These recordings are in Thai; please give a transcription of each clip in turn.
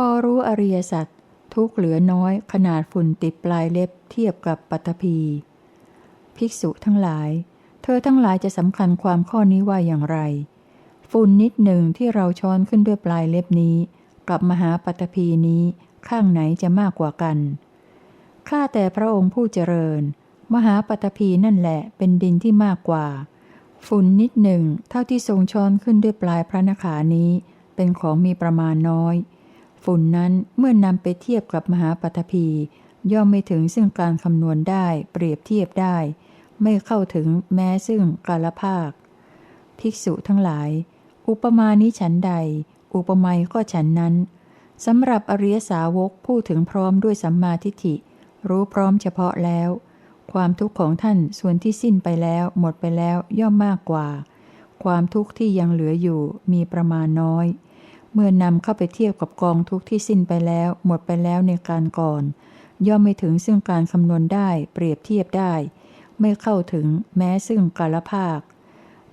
พอรู้อริยสัจทุกเหลือน้อยขนาดฝุ่นติดปลายเล็บเทียบกับปัตภีภิกษุทั้งหลาย เธอทั้งหลายจะสำคัญความข้อนี้ว่าอย่างไร ฝุ่นนิดหนึ่งที่เราช้อนขึ้นด้วยปลายเล็บนี้ กับมหาปัตภีนี้ข้างไหนจะมากกว่ากันข้าแต่พระองค์ผู้เจริญ มหาปัตภีนั่นแหละเป็นดินที่มากกว่า ฝุ่นนิดหนึ่งเท่าที่ทรงช้อนขึ้นด้วยปลายพระนขานี้ เป็นของมีประมาณน้อย ฝุ่นนั้นเมื่อนำไปเทียบกับมหาปัตภีย่อมไม่ถึงซึ่งการคำนวณได้เปรียบเทียบได้ ไม่เข้าถึงแม้ซึ่งกาลภาค ภิกษุทั้งหลาย อุปมานี้ฉันใด อุปไมยก็ฉันนั้นสำหรับอริยสาวกพูดถึงพร้อมด้วยสัมมาทิฏฐิ รู้พร้อมเฉพาะแล้ว ความทุกข์ของท่านส่วนที่สิ้นไปแล้วหมดไปแล้วย่อมมากกว่า ความทุกข์ที่ยังเหลืออยู่มีประมาณน้อย เมื่อนำเข้าไปเทียบกับกองทุกข์ที่สิ้นไปแล้ว หมดไปแล้วในการก่อน ย่อมไม่ถึงซึ่งการคำนวณได้ เปรียบเทียบได้ ไม่เข้าถึงแม้ซึ่งกาลภาค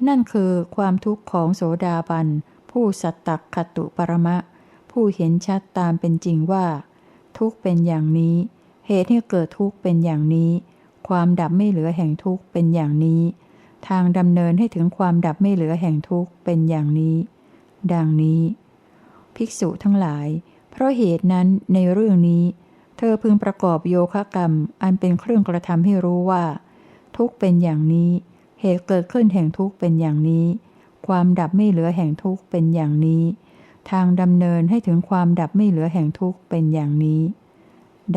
นั่นคือความทุกข์ของโสดาบัน ผู้สัตตักขตุปรมะ ผู้เห็นชัดตามเป็นจริงว่า ทุกข์เป็นอย่างนี้ เหตุให้เกิดทุกข์เป็นอย่างนี้ ความดับไม่เหลือแห่งทุกข์เป็นอย่างนี้ ทางดำเนินให้ถึงความดับไม่เหลือแห่งทุกข์เป็นอย่างนี้ ดังนี้ ภิกษุทั้งหลาย เพราะเหตุนั้นในเรื่องนี้ เธอพึงประกอบโยคะกรรม อันเป็นเครื่องกระทำให้รู้ว่า ทุกเป็นอย่างนี้ เหตุเกิดขึ้นแห่งทุกเป็นอย่างนี้ ความดับไม่เหลือแห่งทุกเป็นอย่างนี้ ทางดำเนินให้ถึงความดับไม่เหลือแห่งทุกเป็นอย่างนี้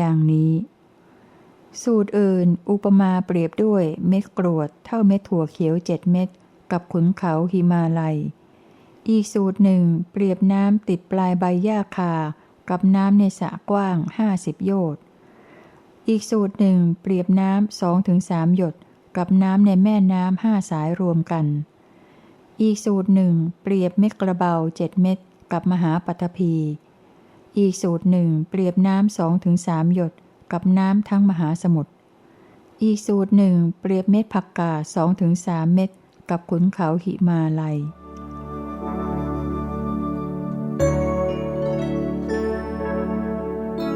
ดังนี้ สูตรอื่น อุปมาเปรียบด้วยเม็ดกรวด เท่าเม็ดถั่วเขียวเจ็ดเม็ดกับขุนเขาหิมาลัย อีกสูตรหนึ่ง เปรียบน้ำติดปลายใบหญ้าคา กับน้ำในสระกว้างห้าสิบโยชน์ อีกสูตรหนึ่ง เปรียบน้ำสองถึงสามหยด กับน้ำในแม่น้ำห้าสายรวมกัน อีกสูตรหนึ่ง เปรียบเม็ดกระเบาเจ็ดเม็ดกับมหาปัตภีอีกสูตรหนึ่ง เปรียบน้ำสองถึงสามหยด กับน้ำทั้งมหาสมุทร อีกสูตรหนึ่ง เปรียบเม็ดผักกาสองถึงสามเม็ดกับขุนเขาหิมาลัย